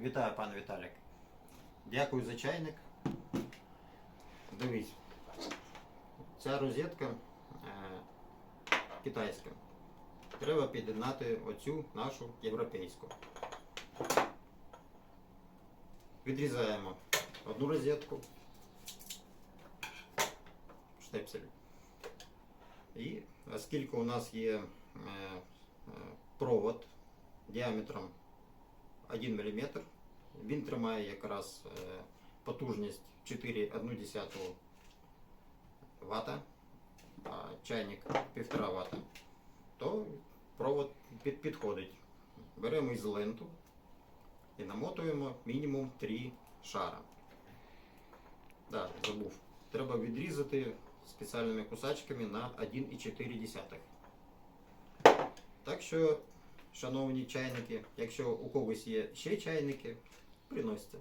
Вітаю, пан Віталік. Дякую за чайник. Дивись. Ця розетка е, китайська. Треба під'єднати оцю нашу європейську. Відрізаємо одну розетку. Штепсель. І оскільки у нас є е, е, провод діаметром 1 мм, він тримає якраз е, потужність 4,1 Вт, а чайник 1,5 Вт, то провод під, підходить. Беремо ізоленту і намотуємо мінімум 3 шара. Да, забув. Треба відрізати спеціальними кусачками на 1,4. Так що, шановні чайники, якщо у когось є ще чайники, приносьте.